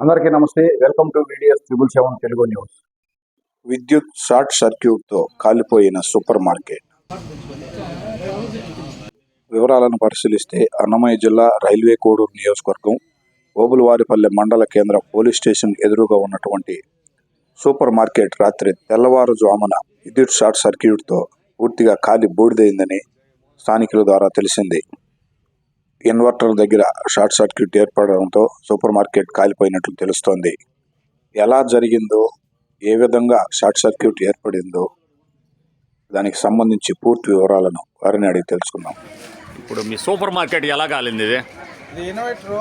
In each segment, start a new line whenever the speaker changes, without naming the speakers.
అందరికీ నమస్తే. Welcome to videos triple seven Telugu news
విద్యుత్ షార్ట్ సర్క్యూట్తో కాలిపోయిన సూపర్ మార్కెట్. వివరాలను పరిశీలిస్తే అన్నమయ్య జిల్లా రైల్వే కోడూరు నియోజకవర్గం ఓబులవారిపల్లె మండల కేంద్ర పోలీస్ స్టేషన్ ఎదురుగా ఉన్నటువంటి సూపర్ మార్కెట్ రాత్రి తెల్లవారుజామున విద్యుత్ షార్ట్ సర్క్యూట్తో పూర్తిగా కాలి బూడిదైందని స్థానికుల ద్వారా తెలిసింది. ఇన్వర్టర్ దగ్గర షార్ట్ సర్క్యూట్ ఏర్పడడంతో సూపర్ మార్కెట్ కాలిపోయినట్లు తెలుస్తోంది. ఎలా జరిగిందో ఏ విధంగా షార్ట్ సర్క్యూట్ ఏర్పడిందో దానికి సంబంధించి పూర్తి వివరాలను వారిని అడిగి తెలుసుకుందాం.
ఇప్పుడు మీ సూపర్ మార్కెట్ ఎలా కాలింది ఇది?
ఇది ఇన్నోవేటర్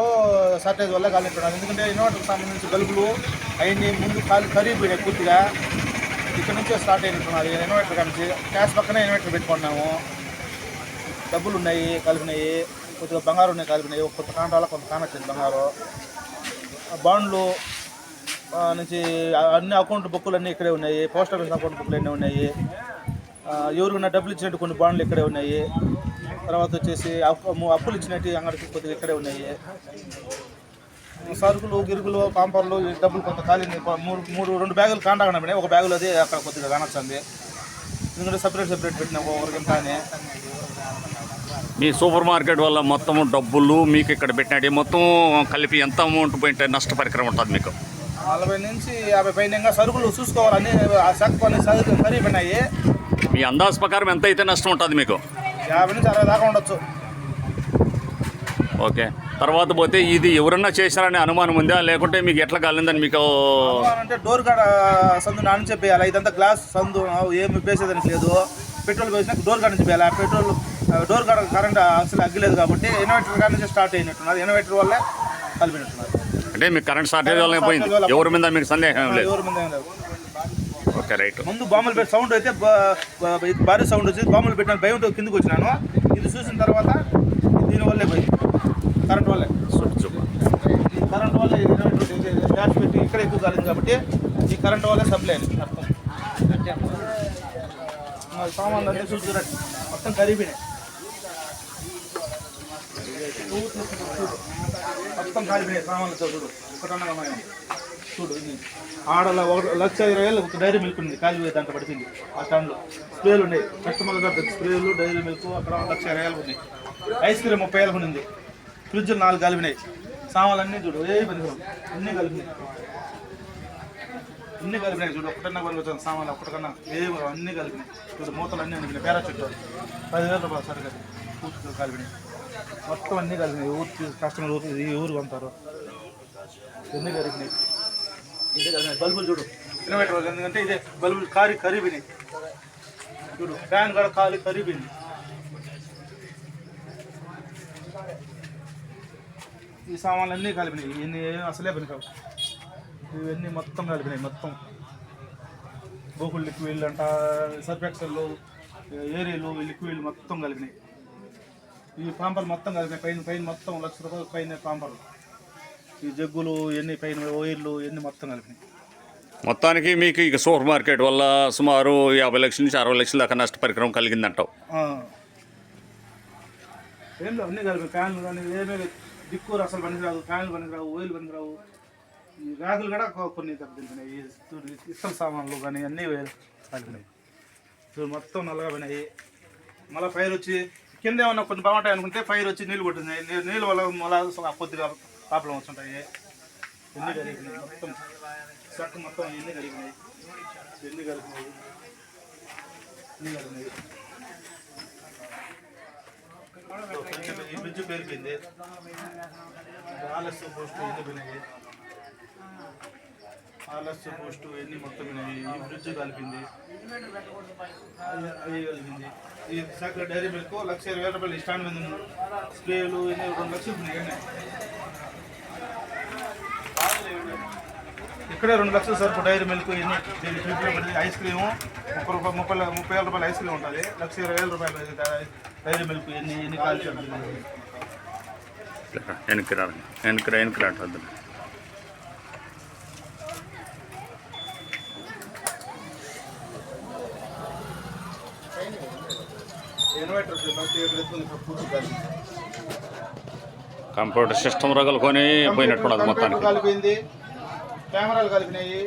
షార్టేజ్ వల్ల కాలిపోయినాడు ఎందుకంటే ఇన్నోవేటర్కి సంబంధించి బల్బులు అవన్నీ ముందు కాలి కరిగిపోయినాయి పూర్తిగా. ఇక్కడ నుంచే స్టార్ట్ అయినట్టున్నది ఇన్నోవేటర్ కలిసి క్యాష్ పక్కనే ఇన్నోవేటర్ పెట్టుకున్నాము. డబ్బులు ఉన్నాయి కలిపినాయి. కొద్దిగా బంగారు ఉన్నాయి కలిపినాయి కొంత కొత్త కొంత కానొచ్చింది బంగారు. ఆ బాండ్లు నుంచి అన్ని అకౌంట్ బుక్కులు అన్నీ ఇక్కడే ఉన్నాయి పోస్ట్ ఆఫీస్ అకౌంట్ బుక్లు అన్నీ ఉన్నాయి ఎవరికైనా డబ్బులు ఇచ్చినట్టు కొన్ని బాండ్లు ఇక్కడే ఉన్నాయి. తర్వాత వచ్చేసి అప్పులు ఇచ్చినట్టు అంగడికి కొద్దిగా ఇక్కడే ఉన్నాయి. సరుకులు గిరుకులు కాంపర్లు డబ్బులు కొంత ఖాళీ మూడు మూడు రెండు బ్యాగులు కాంటాగా మేడం. ఒక బ్యాగులు అది అక్కడ కొద్దిగా కానొచ్చింది. ఎందుకంటే సపరేట్ సపరేట్ పెట్టినా ఒకరికి కానీ
మీ సూపర్ మార్కెట్ వల్ల మొత్తం డబ్బులు మీకు ఇక్కడ పెట్టినట్టు మొత్తం కలిపి ఎంత అమౌంట్ పోయింటే నష్టపరికరం ఉంటుంది మీకు?
నలభై నుంచి యాభై పైన సరుకులు చూసుకోవాలి అన్ని ఆ శాఖ కొన్ని సరుకులు ఖరీపోయినాయి
మీ అందాజు ప్రకారం ఎంత అయితే నష్టం ఉంటుంది మీకు?
యాభై నుంచి అరవై దాకా ఉండొచ్చు.
ఓకే. తర్వాత పోతే ఇది ఎవరన్నా చేశారనే అనుమానం ఉందా? లేకుంటే మీకు ఎట్లా కాలిందని మీకు
అంటే డోర్ కాడ సందు నా నుంచి వేయాలి ఇదంతా గ్లాస్ సందు ఏమి వేసేదని లేదు. పెట్రోల్ వేసినా డోర్ కాడ నుంచి వేయాలి పెట్రోల్ డోర్ కాడ కరెంట్ అసలు అగ్గలేదు కాబట్టి ఇన్వర్టర్ కాడ నుంచి స్టార్ట్ అయినట్టున్నది ఇన్వర్టర్ వల్లే కలిపినట్టున్నది
అంటే మీకు కరెంట్ షార్టేజ్ వల్ల పోయింది. ఎవరి మీద మీకు సందేహం లేదు.
ఎవరి మీద లేదు.
Okay right.
ముందు బాంబులు పెట్టి సౌండ్ అయితే భారీ సౌండ్ వచ్చి బాంబులు పెట్టిన భయంతో కిందకు వచ్చినాను. ఇది చూసిన తర్వాత దీనివల్లే పోయింది. కరెంట్ వల్లే. కరెంట్ వల్ల పెట్టి ఇక్కడ ఎక్కువ కాలేదు కాబట్టి ఈ కరెంట్ వల్లే సప్లై అర్థం సామాన్లు అన్నీ చూసి మొత్తం కరిగిపోయినాయి మొత్తం కాలిపోయినాయి సామాన్లు చూడు ఒకటన్నా చూడు ఇది. ఆడల ఒక లక్ష ఇరవై వేలు డైరీ మిల్క్ ఉంది కాలిపోయి దాంట్లో పడిపోయింది ఆ స్టాండ్లో. స్ప్రేలు ఉన్నాయి. కస్టమర్లు దగ్గర స్ప్రేలు డైరీ మిల్క్ అక్కడ లక్ష ఇరవై వేలకు ఉన్నాయి. ఐస్ క్రీమ్ ముప్పై వేలకు ఉంది. ఫ్రిడ్జ్ నాలుగు కలిపినాయి. సామాన్లు అన్నీ చూడు ఏ పని అన్నీ కలిపినాయి. అన్నీ కలిపినాయి చూడు. ఒకటన్నా కొని సామాన్లు ఒకటికన్నా ఏ అన్నీ కలిపినాయి. చూడు మూతలు అన్నీ కలిపినాయి. పేరా చుట్టూ పదివేల రూపాయలు సరిగ్గా పూర్తి కలిపినాయి. మొత్తం అన్నీ కలిపినాయి. ఊరు కస్టమర్ ఊరు ఈ ఊరు కొంటారు. ఎన్ని కలిపినాయి. ఇదే కలిపినాయి. బల్బులు చూడు. ఇన్వర్టర్ ఎందుకంటే ఇదే బల్బులు కారి కరిగిపోయినాయి. చూడు ఫ్యాన్ కూడా కాలి కరిగిపోయింది. ఈ సామాన్లు అన్నీ కలిపినాయి. ఎన్ని అసలే పని కావు ఇవన్నీ మొత్తం కలిపినాయి మొత్తం. గోకుల్ లిక్విడ్ అంట సర్ఫెక్సర్లు ఏరియాలు లిక్విడ్ మొత్తం కలిపినాయి. ఈ పాంపర్లు మొత్తం కలిపినాయి పైన పైన మొత్తం లక్ష రూపాయలు పైన పాంపర్లు. ఈ జగ్గులు ఎన్ని పైన వైర్లు ఎన్ని మొత్తం కలిపినాయి.
మొత్తానికి మీకు ఇక సూపర్ మార్కెట్ వల్ల సుమారు యాభై లక్షల నుంచి అరవై లక్షల దాకా నష్టపరికరం కలిగిందంటావు.
ఆ. ఏం లేవు అన్నీ కలిపి ఫ్యాన్లు కానీ ఏమీ లేదు. దిక్కు అసలు పనికిరావు ఫ్యాన్లు పనికిరావు ఓయిల్ పనికిరావు. ఈ ర్యాకులు కూడా కొన్ని తగ్గుతున్నాయి ఈ చూడు, సామాన్లు కానీ అన్నీ తగ్గినాయి చూడు మొత్తం నల్లగా పోయినాయి. మళ్ళీ ఫైర్ వచ్చి కింద ఏమన్నా కొన్ని బాగుంటాయి అనుకుంటే ఫైర్ వచ్చి నీళ్ళు కొట్టినాయి నీళ్ళు వల్ల మళ్ళీ కొద్దిగా ప్రాబ్లం వస్తుంటాయి. ఎన్ని కలిగినాయి మొత్తం చెక్క మొత్తం ఎన్ని కలిగినాయి ఎన్ని కలిగినాయి ఎన్ని కలిగినాయి ఈ బ్రిడ్జ్ పేరుపోయింది. ఆలస్యం పోస్ట్ ఎన్ని పోయినాయి. ఆలస్య పోస్టు ఎన్ని మొత్తం ఈ బ్రిడ్జ్ కలిపింది. అవి కలిపింది. ఈ విశాఖ డైరీ మిల్క్ లక్ష ఇరవై వేల రూపాయలు స్టాండ్ మీద ఉంది. స్ప్రేలు ఎన్ని రెండు లక్షలు ఉన్నాయి ఇక్కడే రెండు లక్షలు సార్ డైరీ మిల్క్ ఎన్ని దీని ఐస్ క్రీము. ముప్పై రూపాయలు ముప్పై ముప్పై వేల రూపాయలు ఐస్ క్రీమ్ ఉంటుంది. లక్ష ఇరవై వేల రూపాయలు డైరీ మిల్క్ ఎన్ని ఎన్ని కాల్చి
వెనక్కి రా వెనక్కి రా వెనక్కి రావద్దు
ఇన్వర్టర్ ఫస్ట్ ఇక్కడ ఎత్తుకుంది పూర్తి కాలింది
కంప్యూటర్ సిస్టమ్ రగలుకొని పోయినట్టున్నది మొత్తానికి.
కాలిపోయింది కెమెరాలు కలిపినాయి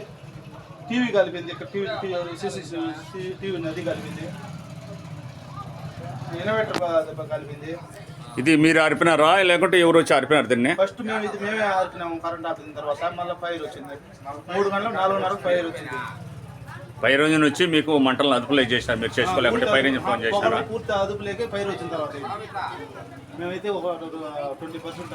టీవీ కలిపింది ఇక్కడ టీవీ టీవీ టీవీ నది కలిపింది. ఇన్నోవేటర్ కలిపింది.
ఇది మీరు అరిపినారా లేకుంటే ఎవరు వచ్చి అరిపినారు దీన్ని?
ఫస్ట్ మేము ఇది మేమే ఆడుకున్నాము కరెంట్ ఆపిన తర్వాత మళ్ళీ ఫైర్ వచ్చింది. మూడు గంటలు నాలుగున్నరకు ఫైర్ వచ్చింది.
పై రోజు నుంచి మీకు మంటలను అదుపులో చేసినారు మీరు చేసుకోలేకుంటే పై నుంచి ఫోన్ చేసినారా
పూర్తి అదుపులేకే ఫైర్ వచ్చిన తర్వాత మేమైతే ఒక ట్వంటీ పర్సెంట్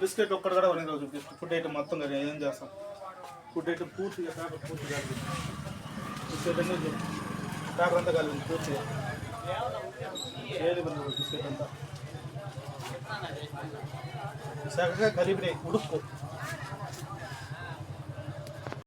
బిస్కెట్ ఒక్కటి కూడా వరకు రోజు ఫుడ్ ఐటమ్ మొత్తం ఏం చేస్తాం? ఫుడ్ ఐటమ్ పూర్తిగా పేపర్ పూర్తిగా కలిపింది బిస్కెట్ అన్నీ చూడు. పేపర్ అంతా కలిపింది పూర్తిగా ఏది మనకు బిస్కెట్ అంతా. చక్కగా కలిపినాయి ఉడుక్కు.